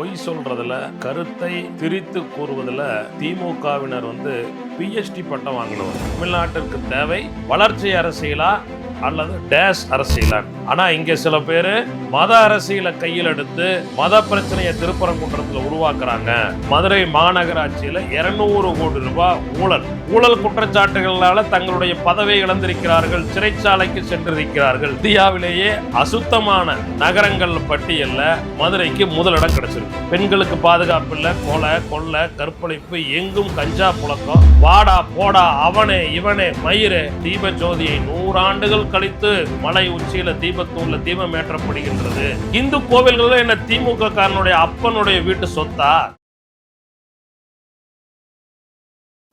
பொய் சொல்றதுல கருத்தை திரித்து கூறுவதில் திமுகவினர் வந்து பிஎஸ்டி பட்டம் வாங்கினவர். தமிழ்நாட்டிற்கு தேவை வளர்ச்சி அரசியலா அல்லது டேஷ் அரசியலா? ஆனா இங்க சில பேர் மத அரசியலை கையில் எடுத்து மத பிரச்சனையை திருப்பரங்குன்றத்தில் உருவாக்குறாங்க. மதுரை மாநகராட்சியில இருநூறு கோடி ரூபாய் ஊழல். ஊழல் குற்றச்சாட்டுகளால தங்களுடைய பதவியை இழந்திருக்கிறார்கள் சிறைச்சாலைக்கு சென்றிருக்கிறார்கள். இந்தியாவிலேயே அசுத்தமான நகரங்கள் பட்டியல்ல மதுரைக்கு முதலிடம் கிடைச்சிருக்கு. பெண்களுக்கு பாதுகாப்பு இல்லை கொலை கொள்ளை கற்பழிப்பு எங்கும் கஞ்சா புழக்கம். வாடா போடா அவனே இவனே மயிறு. தீப ஜோதியை நூறாண்டுகள் கழித்து மலை உச்சியில தீபத்தூர்ல தீபம் ஏற்றப்படுகின்றது. இந்து கோவில்கள் என்ன திமுக காரனுடைய அப்பனுடைய வீட்டு சொத்தா?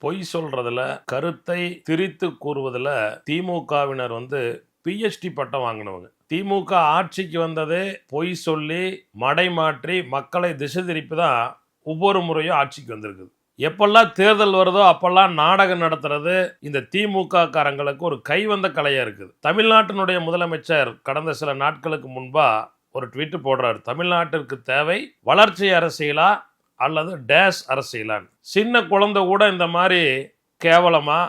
பொய் சொல்றதுல கருத்தை திரித்து கூறுவதில் திமுகவினர் வந்து பிஹெச்டி பட்டம் வாங்கினவங்க. திமுக ஆட்சிக்கு வந்ததே பொய் சொல்லி மடைமாற்றி மக்களை திசை திருப்பி தான் ஒவ்வொரு முறையும் ஆட்சிக்கு வந்திருக்குது. எப்பெல்லாம் தேர்தல் வருதோ அப்பெல்லாம் நாடகம் நடத்துறது இந்த திமுக காரங்களுக்கு ஒரு கைவந்த கலையா இருக்குது. தமிழ்நாட்டினுடைய முதலமைச்சர் கடந்த சில நாட்களுக்கு முன்பா ஒரு ட்வீட் போடுறாரு. தமிழ்நாட்டிற்கு தேவை வளர்ச்சி அரசியலா அல்லது டேஷ் அரசியலான்னு. சின்ன குழந்தை கூட இந்த மாதிரி கேவலமா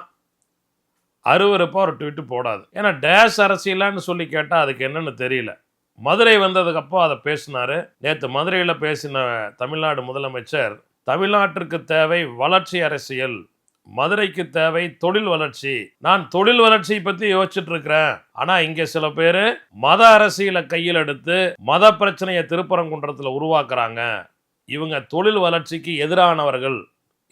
அருவறுப்பாக ஒரு ட்வீட் போடாது. ஏன்னா டேஷ் அரசியலான்னு சொல்லி கேட்டால் அதுக்கு என்னன்னு தெரியல. மதுரை வந்ததுக்கப்புறம் அதை பேசினார். நேற்று மதுரையில் பேசின தமிழ்நாடு முதலமைச்சர் தமிழ்நாட்டிற்கு தேவை வளர்ச்சி அரசியல் மதுரைக்கு தேவை தொழில் வளர்ச்சி. நான் தொழில் வளர்ச்சியை பத்தி யோசிச்சுட்டு இருக்கிறேன் ஆனா இங்க சில பேர் மத அரசியலை கையில் எடுத்து மத பிரச்சனையை திருப்பரங்குன்றத்தில் உருவாக்குறாங்க. இவங்க தொழில் வளர்ச்சிக்கு எதிரானவர்கள்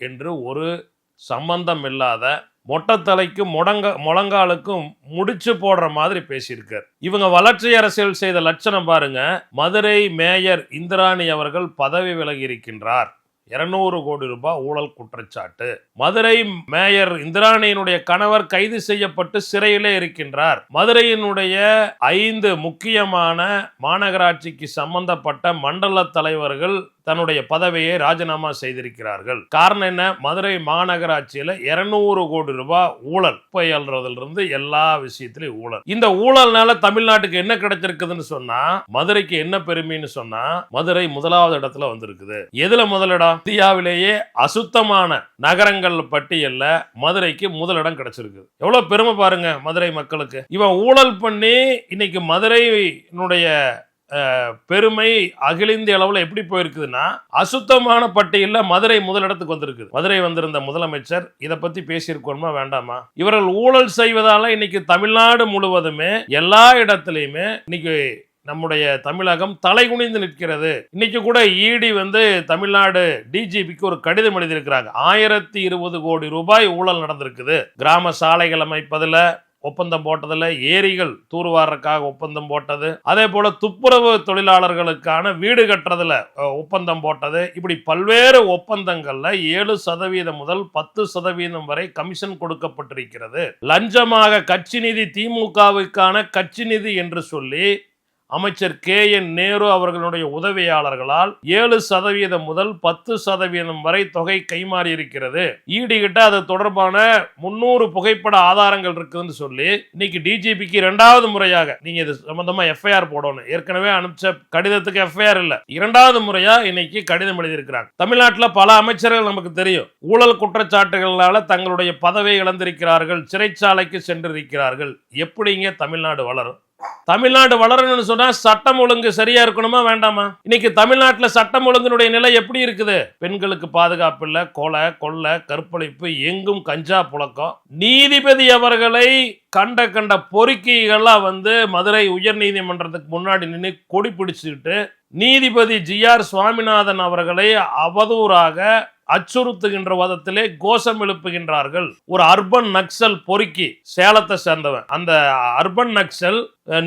என்று ஒரு சம்பந்தம் இல்லாத மொட்டத்தலைக்கும் முடங்க முழங்காலுக்கும் முடிச்சு போடுற மாதிரி பேசியிருக்கார். இவங்க வளர்ச்சி அரசியல் செய்த லட்சணம் பாருங்க. மதுரை மேயர் இந்திராணி அவர்கள் பதவி விலகி இருக்கின்றார். இருநூறு கோடி ரூபாய் ஊழல் குற்றச்சாட்டு. மதுரை மேயர் இந்திராணியினுடைய கணவர் கைது செய்யப்பட்டு சிறையிலே இருக்கின்றார். மதுரையினுடைய ஐந்து முக்கியமான மாநகராட்சிக்கு சம்பந்தப்பட்ட மண்டல தலைவர்கள் தன்னுடைய பதவியை ராஜினாமா செய்திருக்கிறார்கள். காரணம் என்ன? மதுரை மாநகராட்சியில இருநூறு கோடி ரூபாய் ஊழல் புயல்றதுல இருந்து எல்லா விஷயத்திலையும் ஊழல். இந்த ஊழல்னால தமிழ்நாட்டுக்கு என்ன கிடைச்சிருக்குதுன்னு சொன்னா மதுரைக்கு என்ன பெருமைன்னு சொன்னா மதுரை முதலாவது இடத்துல வந்திருக்குது. எதுல முதலிடம் இந்தியாவிலேயே அசுத்தமான நகரங்கள் பட்டியல்ல மதுரைக்கு முதலிடம் கிடைச்சிருக்கு. எவ்வளவு பெருமை பாருங்க மதுரை மக்களுக்கு. இவன் ஊழல் பண்ணி இன்னைக்கு மதுரையினுடைய பெருமை அகில இந்திய அளவில் எப்படி போயிருக்குதுன்னா அசுத்தமான பட்டியலில் மதுரை முதலிடத்துக்கு வந்திருக்குது. மதுரை வந்திருந்த முதலமைச்சர் இதை பத்தி பேசியிருக்கணுமா வேண்டாமா? இவர்கள் ஊழல் செய்வதால இன்னைக்கு தமிழ்நாடு முழுவதுமே எல்லா இடத்துலையுமே இன்னைக்கு நம்முடைய தமிழகம் தலைகுனிந்து நிற்கிறது. இன்னைக்கு கூட இடி வந்து தமிழ்நாடு டிஜிபிக்கு ஒரு கடிதம் எழுதியிருக்கிறாங்க. ஆயிரத்தி இருபது கோடி ரூபாய் ஊழல் நடந்திருக்குது. கிராம சாலைகள் அமைப்பதில் ஒப்பந்தம் போட்டதில் ஏரிகள் தூர்வாரக்காக ஒப்பந்தம் போட்டது. அதே போல துப்புரவு தொழிலாளர்களுக்கான வீடு கட்டுறதுல ஒப்பந்தம் போட்டது. இப்படி பல்வேறு ஒப்பந்தங்கள்ல ஏழு சதவீதம் முதல் பத்து சதவீதம் வரை கமிஷன் கொடுக்கப்பட்டிருக்கிறது. லஞ்சமாக கட்சி நிதி திமுகவுக்கான கட்சி நிதி என்று சொல்லி அமைச்சர் கே என் நேரு அவர்களுடைய உதவியாளர்களால் ஏழு சதவீதம் முதல் பத்து சதவீதம் வரை தொகை கைமாறி இருக்கிறது ஈடுகிட்ட அது தொடர்பான முன்னூறு புகைப்பட ஆதாரங்கள் இருக்குதுன்னு சொல்லி இன்னைக்கு டிஜிபிக்கு இரண்டாவது முறையாக நீங்க இது சம்பந்தமா எஃப்ஐஆர் போடணும். ஏற்கனவே அனுப்பிச்ச கடிதத்துக்கு எஃப்ஐஆர் இல்ல. இரண்டாவது முறையா இன்னைக்கு கடிதம் எழுதியிருக்கிறாங்க. தமிழ்நாட்டில் பல அமைச்சர்கள் நமக்கு தெரியும். ஊழல் குற்றச்சாட்டுகளால தங்களுடைய பதவியை இழந்திருக்கிறார்கள் சிறைச்சாலைக்கு சென்றிருக்கிறார்கள். எப்படிங்க தமிழ்நாடு வளரும்? தமிழ்நாடு வளரணும்னு சொன்னா சட்டம் ஒழுங்கு சரியா இருக்கணுமா வேண்டாமா? இன்னைக்கு தமிழ்நாட்டில் சட்டம் ஒழுங்கினுடைய நிலை எப்படி இருக்குது? பெண்களுக்கு பாதுகாப்பு இல்லை கொலை கொள்ளை கற்பழிப்பு எங்கும் கஞ்சா புழக்கம். நீதிபதி அவர்களை கண்ட கண்ட பொறுக்கிகள்லாம் வந்து மதுரை உயர் நீதிமன்றத்துக்கு முன்னாடி நின்று கொடி பிடிச்சிக்கிட்டு நீதிபதி ஜி ஆர் சுவாமிநாதன் அவர்களை அவதூறாக அச்சுறுத்துகின்ற வதத்திலே கோஷம் எழுப்புகின்றார்கள். ஒரு அர்பன் நக்சல் பொறுக்கி சேலத்தை சேர்ந்தவன். அந்த அர்பன் நக்சல்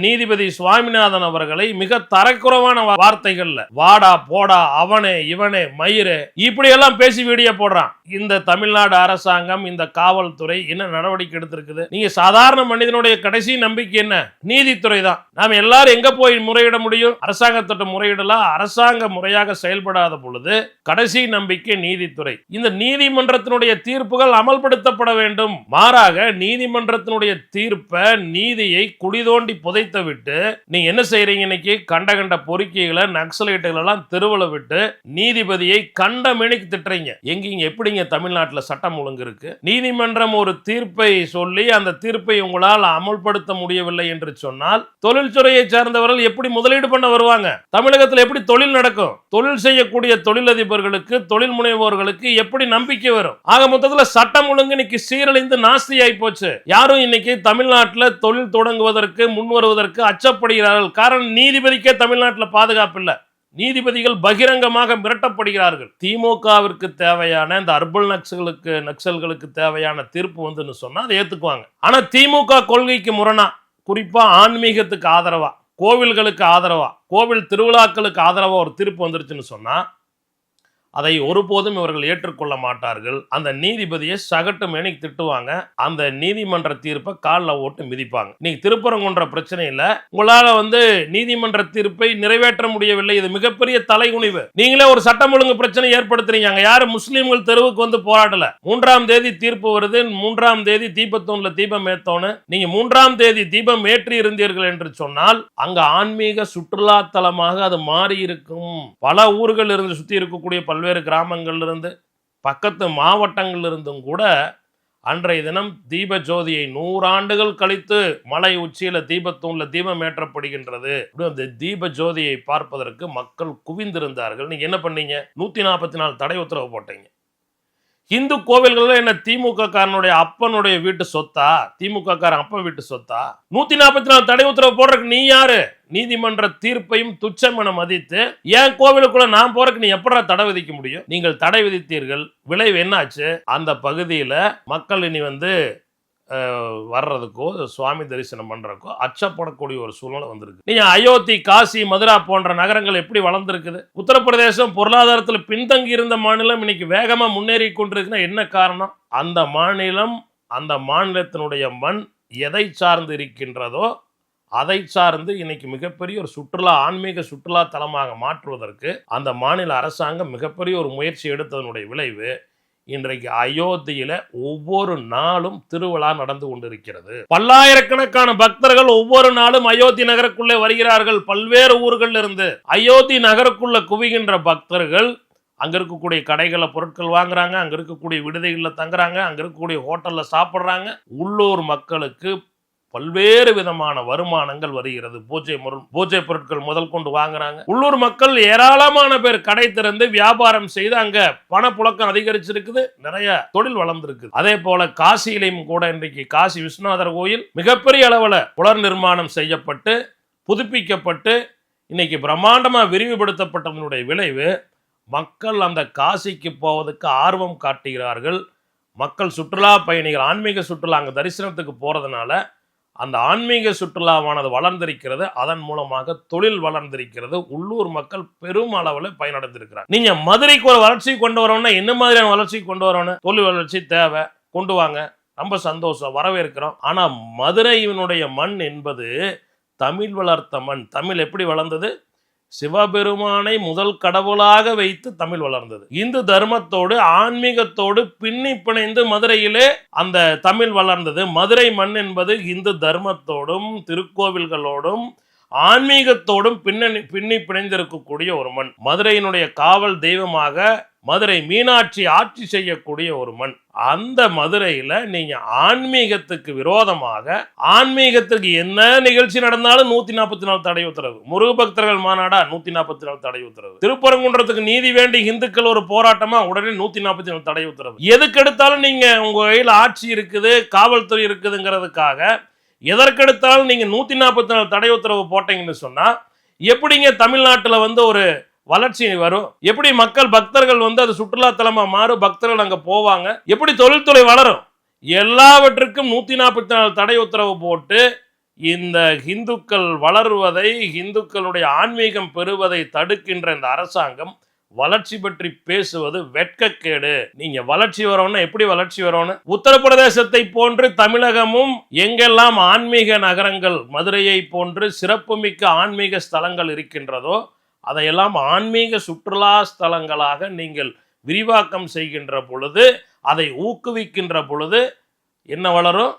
நீதிபதி சுவாமிநாதன் அவர்களை மிக தரக்குறைவான வார்த்தைகள்ல வாடா போடா அவனே இவனே மயிரே இப்படி எல்லாம் பேசி வீடியோ போடுறான். இந்த தமிழ்நாடு அரசாங்கம் இந்த காவல்துறை என்ன நடவடிக்கை எடுத்திருக்குது? நீங்க சாதாரண மனிதனுடைய கடைசி நம்பிக்கை என்ன? நீதித்துறை தான். நாம எல்லாரும் எங்க போய் முறையிட முடியும்? அரசாங்கத்திட்ட முறையிடலாம் அரசாங்க முறையாக செயல்படாத பொழுது கடைசி நம்பிக்கை நீதித்துறை. இந்த நீதிமன்றத்தினுடைய தீர்ப்புகள் அமல்படுத்தப்பட வேண்டும். மாறாக நீதிமன்றத்தினுடைய தீர்ப்பை நீதியை குடிதோண்டி புதைத்து விட்டு நீ என்ன செய்றீங்க இன்னைக்கு? கண்ட கண்ட பொறுக்கிகளை நக்சலைட்டுகள் எல்லாம் தெருவில் விட்டு நீதிபதியை கண்ட மேனிக்கு திட்டுறீங்க. எங்கீங்க எப்படிங்க தமிழ்நாட்டில் சட்டம் ஒழுங்கு இருக்கு நீதிமன்றம் ஒரு தீர்ப்பை சொல்லி அந்த தீர்ப்பை உங்களால் அமல்படுத்த முடியவில்லை என்று சொன்னால் தொழில்துறையை சார்ந்தவர்கள் எப்படி முதலீடு பண்ண வருவாங்க? தமிழகத்தில் எப்படி தொழில் நடக்கும்? தொழில் செய்யக்கூடிய தொழிலதிபர்களுக்கு தொழில் முனைவோர்களுக்கு எப்படி நம்பிக்கை வரும்? ஆக மொத்தத்தில் சட்டம் ஒழுங்கு இன்னைக்கு சீரழிந்து நாஸ்தி ஆகி போச்சு யாரும் இன்னைக்கு தமிழ்நாட்டில் தொழில் தொடங்குவதற்கு முன் வருவதற்கு அச்சப்படுகிறார்கள். காரணம் நீதிபதிக்கே தமிழ்நாட்டில் பாதுகாப்பு இல்லை நீதிபதிகள் பகிரங்கமாக மிரட்டப்படுகிறார்கள். திமுகவிற்கு தேவையான இந்த அர்பல் நக்சல்களுக்கு நக்சல்களுக்கு தேவையான தீர்ப்பு வந்துன்னு சொன்னால் அதை ஏத்துக்குவாங்க. ஆனால் திமுக கொள்கைக்கு முரணா குறிப்பாக ஆன்மீகத்துக்கு ஆதரவா கோவில்களுக்கு ஆதரவா கோவில் திருவிழாக்களுக்கு ஆதரவா ஒரு தீர்ப்பு வந்துருச்சுன்னு சொன்னா அதை ஒருபோதும் இவர்கள் ஏற்றுக்கொள்ள மாட்டார்கள். அந்த நீதிபதியை சகட்டு மேனிக்கு திட்டுவாங்க. அந்த நீதிமன்ற தீர்ப்பை காலில் ஓட்டு மிதிப்பாங்க. நீங்க திருப்பரங்குன்ற பிரச்சனையில் உங்களால் வந்து நீதிமன்ற தீர்ப்பை நிறைவேற்ற முடியவில்லை. இது மிகப்பெரிய தலைகுனிவு. நீங்களே ஒரு சட்டம் ஒழுங்கு பிரச்சனை ஏற்படுத்துறீங்க. அங்கே யாரும் முஸ்லீம்கள் தெருவுக்கு வந்து போராடல. மூன்றாம் தேதி தீர்ப்பு வருது. மூன்றாம் தேதி தீபத்தூண்ல தீபம் ஏத்தோன்னு நீங்க மூன்றாம் தேதி தீபம் ஏற்றி இருந்தீர்கள் என்று சொன்னால் அங்க ஆன்மீக சுற்றுலா தலமாக அது மாறி இருக்கும் பல ஊர்கள் இருந்து சுத்தி இருக்கக்கூடிய பல பல்வேறு கிராமங்களிலிருந்து பக்கத்து மாவட்டங்களிலிருந்தும் கூட அன்றைய தினம் தீப ஜோதியை நூறாண்டுகள் கழித்து மலை உச்சியில தீபத்தூண்ல தீபம் ஏற்றப்படுகின்றது. அந்த தீப ஜோதியை பார்ப்பதற்கு மக்கள் குவிந்திருந்தார்கள். நீங்க என்ன பண்ணீங்க? நூத்தி நாற்பத்தி நாலு தடை உத்தரவு போட்டீங்க. இந்து கோவில்கள் என்ன திமுக காரனுடைய அப்பனுடைய வீட்டு சொத்தா? திமுக காரன் அப்பன் வீட்டு சொத்தா? நூத்தி நாற்பத்தி நாலு தடை உத்தரவு போடுறதுக்கு நீ யாரு? நீதிமன்ற தீர்ப்பையும் துச்சம் என மதித்து என் கோவிலுக்குள்ள நான் போறதுக்கு நீ எப்படா தடை விதிக்க முடியும்? நீங்கள் தடை விதித்தீர்கள். விளைவு என்னாச்சு? அந்த பகுதியில மக்கள் இனி வந்து வர்றதுக்கோ சுவாமி தரிசனம் பண்ணுறக்கோ அச்சப்படக்கூடிய ஒரு சூழ்நிலை வந்திருக்கு. நீங்க அயோத்தி காசி மதுரா போன்ற நகரங்கள் எப்படி வளர்ந்துருக்குது? உத்தரப்பிரதேசம் பொருளாதாரத்தில் பின்தங்கி இருந்த மாநிலம் இன்னைக்கு வேகமாக முன்னேறி கொண்டிருக்குன்னா என்ன காரணம்? அந்த மாநிலம் அந்த மாநிலத்தினுடைய மண் எதை சார்ந்து இருக்கின்றதோ அதை சார்ந்து இன்னைக்கு மிகப்பெரிய ஒரு சுற்றுலா ஆன்மீக சுற்றுலா தலமாக மாற்றுவதற்கு அந்த மாநில அரசாங்கம் மிகப்பெரிய ஒரு முயற்சி எடுத்ததனுடைய விளைவு இன்றைக்கு அயோத்தியில ஒவ்வொரு நாளும் திருவிழா நடந்து கொண்டிருக்கிறது. பல்லாயிரக்கணக்கான பக்தர்கள் ஒவ்வொரு நாளும் அயோத்தி நகருக்குள்ளே வருகிறார்கள். பல்வேறு ஊர்களில் இருந்து அயோத்தி நகருக்குள்ள குவிகின்ற பக்தர்கள் அங்க இருக்கக்கூடிய கடைகளில் பொருட்கள் வாங்குறாங்க அங்க இருக்கக்கூடிய விடுதிகளில் தங்குறாங்க அங்க இருக்கக்கூடிய ஹோட்டல்ல சாப்பிட்றாங்க. உள்ளூர் மக்களுக்கு பல்வேறு விதமான வருமானங்கள் வருகிறது. பூஜை முறை பூஜை பொருட்கள் முதல் கொண்டு வாங்குறாங்க. உள்ளூர் மக்கள் ஏராளமான பேர் கடை திறந்து வியாபாரம் செய்து அங்க பணப்புழக்கம் அதிகரிச்சிருக்குது. நிறைய தொழில் வளர்ந்துருக்குது. அதே போல காசியிலையும் கூட இன்றைக்கு காசி விஸ்வநாதர் கோயில் மிகப்பெரிய அளவில் புலர் நிர்மாணம் செய்யப்பட்டு புதுப்பிக்கப்பட்டு இன்னைக்கு பிரம்மாண்டமாக விரிவுபடுத்தப்பட்டதனுடைய விளைவு மக்கள் அந்த காசிக்கு போவதற்கு ஆர்வம் காட்டுகிறார்கள். மக்கள் சுற்றுலா பயணிகள் ஆன்மீக சுற்றுலா அங்கே தரிசனத்துக்கு போகிறதுனால அந்த ஆன்மீக சுற்றுலாவானது வளர்ந்திருக்கிறது அதன் மூலமாக தொழில் வளர்ந்திருக்கிறது உள்ளூர் மக்கள் பெரும் அளவில் பயனடைந்திருக்கிறாங்க நீங்க மதுரைக்கு ஒரு வளர்ச்சி கொண்டு வரணும்னா என்ன மாதிரியான வளர்ச்சி கொண்டு வரணும்? தொழில் வளர்ச்சி தேவை கொண்டு வாங்க. ரொம்ப சந்தோஷம் வரவேற்கிறோம். ஆனா மதுரையினுடைய மண் என்பது தமிழ் வளர்த்த மண். தமிழ் எப்படி வளர்ந்தது? சிவபெருமானை முதல் கடவுளாக வைத்து தமிழ் வளர்ந்தது. இந்து தர்மத்தோடு ஆன்மீகத்தோடு பின்னி பிணைந்து மதுரையிலே அந்த தமிழ் வளர்ந்தது. மதுரை மண் என்பது இந்து தர்மத்தோடும் திருக்கோவில்களோடும் ஆன்மீகத்தோடும் பின்னணி பின்னி பிணைந்திருக்கக்கூடிய ஒரு மண் மதுரையினுடைய காவல் தெய்வமாக மதுரை மீனாட்சி ஆட்சி செய்யக்கூடிய ஒரு மண் அந்த மதுரையில நீங்க ஆன்மீகத்துக்கு விரோதமாக ஆன்மீகத்துக்கு என்ன நிகழ்ச்சி நடந்தாலும் நூத்தி நாற்பத்தி நாலு தடை உத்தரவு. முருக பக்தர்கள் மாநாடா நூத்தி நாற்பத்தி நாலு தடை உத்தரவு. திருப்பரங்குன்றத்துக்கு நீதி வேண்டி இந்துக்கள் ஒரு போராட்டமா உடனே நூத்தி நாற்பத்தி நாலு தடை உத்தரவு. எதுக்கு எடுத்தாலும் நீங்க உங்க கையில் ஆட்சி இருக்குது காவல்துறை இருக்குதுங்கிறதுக்காக எதற்கெடுத்தாலும் நீங்க நூத்தி நாற்பத்தி நாலு தடை உத்தரவு போட்டீங்கன்னு சொன்னா எப்படிங்க தமிழ்நாட்டில் வந்து ஒரு வளர்ச்சி வரும்? எப்படி மக்கள் பக்தர்கள் வந்து அது சுற்றுலா தலமா மாறும்? பக்தர்கள் அங்க போவாங்க? எப்படி தொழில்துறை வளரும்? எல்லாவற்றுக்கும் நூத்தி நாற்பத்தி நாலு தடை உத்தரவு போட்டு இந்த இந்துக்கள் வளருவதை இந்துக்களுடைய ஆன்மீகம் பெறுவதை தடுக்கின்ற இந்த அரசாங்கம் வளர்ச்சி பற்றி பேசுவது வெட்கக்கேடு. நீங்க வளர்ச்சி வரணும்னா எப்படி வளர்ச்சி வரணும் உத்தரப்பிரதேசத்தை போன்று தமிழகமும் எங்கெல்லாம் ஆன்மீக நகரங்கள் மதுரையை போன்று சிறப்புமிக்க ஆன்மீக ஸ்தலங்கள் இருக்கின்றதோ அதையெல்லாம் ஆன்மீக சுற்றுலா ஸ்தலங்களாக நீங்கள் விரிவாக்கம் செய்கின்ற பொழுது அதை ஊக்குவிக்கின்ற பொழுது என்ன வளரும்?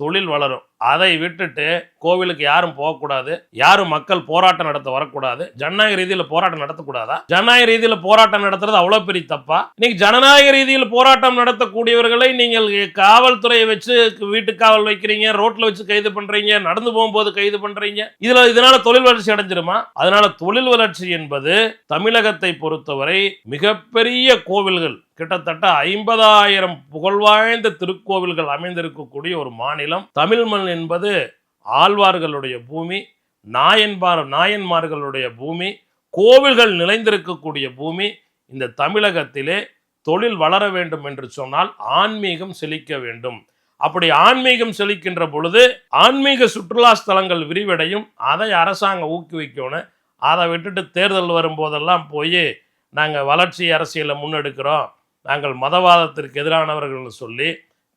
தொழில் வளரும். அதை விட்டுட்டு கோவிலுக்கு யாரும் போகக்கூடாது. யாரும் மக்கள் போராட்டம் நடத்த வரக்கூடாது. ஜனநாயக ரீதியில் போராட்டம் நடத்தக்கூடாதா? ஜனநாயக ரீதியில் போராட்டம் நடத்துறது அவ்வளோ பெரிய தப்பா? இன்னைக்கு ஜனநாயக ரீதியில் போராட்டம் நடத்தக்கூடியவர்களை நீங்கள் காவல்துறையை வச்சு வீட்டு காவல் வைக்கிறீங்க ரோட்ல வச்சு கைது பண்றீங்க நடந்து போகும்போது கைது பண்றீங்க. இதுல இதனால தொழில் வளர்ச்சி அடைஞ்சிருமா அதனால தொழில் வளர்ச்சி என்பது தமிழகத்தை பொறுத்தவரை மிகப்பெரிய கோவில்கள். கிட்டத்தட்ட ஐம்பதாயிரம் புகழ்வாய்ந்த திருக்கோவில்கள் அமைந்திருக்கக்கூடிய ஒரு மாநிலம். தமிழ் மண் என்பது ஆழ்வார்களுடைய பூமி நாயன்பார் நாயன்மார்களுடைய பூமி கோவில்கள் நிறைந்திருக்கக்கூடிய பூமி இந்த தமிழகத்திலே தொழில் வளர வேண்டும் என்று சொன்னால் ஆன்மீகம் செழிக்க வேண்டும். அப்படி ஆன்மீகம் செழிக்கின்ற பொழுது ஆன்மீக சுற்றுலா ஸ்தலங்கள் விரிவடையும். அதை அரசாங்கம் ஊக்குவிக்கணும். அதை விட்டுட்டு தேர்தல் வரும்போதெல்லாம் போய் நாங்கள் வளர்ச்சி அரசியலை முன்னெடுக்கிறோம். நாங்கள் மதவாதத்திற்கு எதிரானவர்கள்னு சொல்லி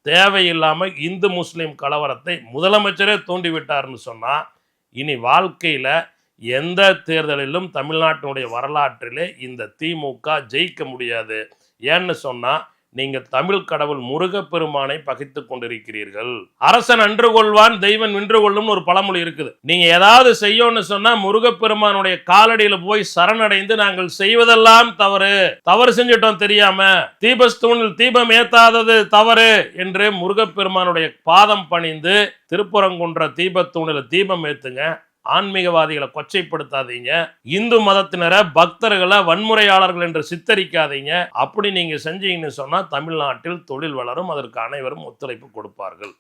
தேவையில்லாமல் இந்து முஸ்லீம் கலவரத்தை முதலமைச்சரே தூண்டிவிட்டார்னு சொன்னால் இனி வாழ்க்கையில் எந்த தேர்தலிலும் தமிழ்நாட்டினுடைய வரலாற்றிலே இந்த திமுக ஜெயிக்க முடியாது. ஏன்னு சொன்னால் நீங்கள் தமிழ் கடவுள் முருகப்பெருமானை பகைத்து கொண்டிருக்கிறீர்கள். அரசன் அன்று கொள்வான் தெய்வன் நின்று கொள்ளும்னு ஒரு பழமொழி இருக்குது. நீங்க ஏதாவது செய்யணும்னு சொன்னா முருகப்பெருமானுடைய காலடியில போய் சரணடைந்து நாங்கள் செய்வதெல்லாம் தவறு. தவறு செஞ்சிட்டோம் தெரியாம தீபஸ்தூணில் தீபம் ஏத்தாதது தவறு என்று முருகப்பெருமானுடைய பாதம் பணிந்து திருப்புறங்குன்ற தீபத்தூணில் தீபம் ஏத்துங்க. ஆன்மீகவாதிகளை கொச்சைப்படுத்தாதீங்க. இந்து மதத்தினரை பக்தர்களை வன்முறையாளர்கள் என்று சித்தரிக்காதீங்க. அப்படி நீங்க செஞ்சீங்கன்னு சொன்னா தமிழ்நாட்டில் தொழில் வளரும் அதற்கு அனைவரும் ஒத்துழைப்பு கொடுப்பார்கள்.